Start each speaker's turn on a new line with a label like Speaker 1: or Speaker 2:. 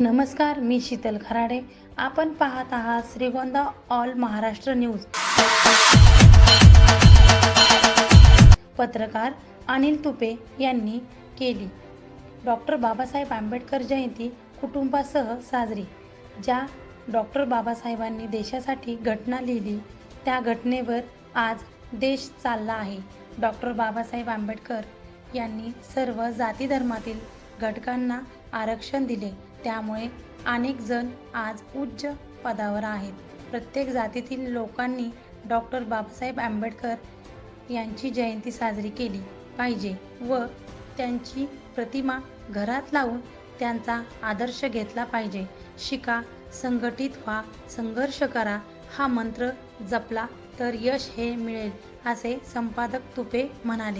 Speaker 1: नमस्कार मी शीतल खराडे. आपण पाहत आहात श्रीगोंदा ऑल महाराष्ट्र न्यूज. पत्रकार अनिल तुपे यांनी केली. डॉक्टर बाबासाहेब आंबेडकर जयंती कुटुंबासह साजरी. ज्या डॉक्टर बाबासाहेबांनी देशासाठी घटना लिहिली त्या घटनेवर आज देश चालला आहे. डॉक्टर बाबासाहेब आंबेडकर यांनी सर्व जाती धर्मातील घटकांना आरक्षण दिले. त्यामुळे अनेक जण आज उच्च पदावर आहेत. प्रत्येक जातीतील लोकांनी डॉक्टर बाबासाहेब आंबेडकर यांची जयंती साजरी केली पाहिजे व त्यांची प्रतिमा घरात लावून त्यांचा आदर्श घेतला पाहिजे. शिका संघटित व्हा संघर्ष करा हा मंत्र जपला तर यश हे मिळेल असे संपादक तुपे म्हणाले.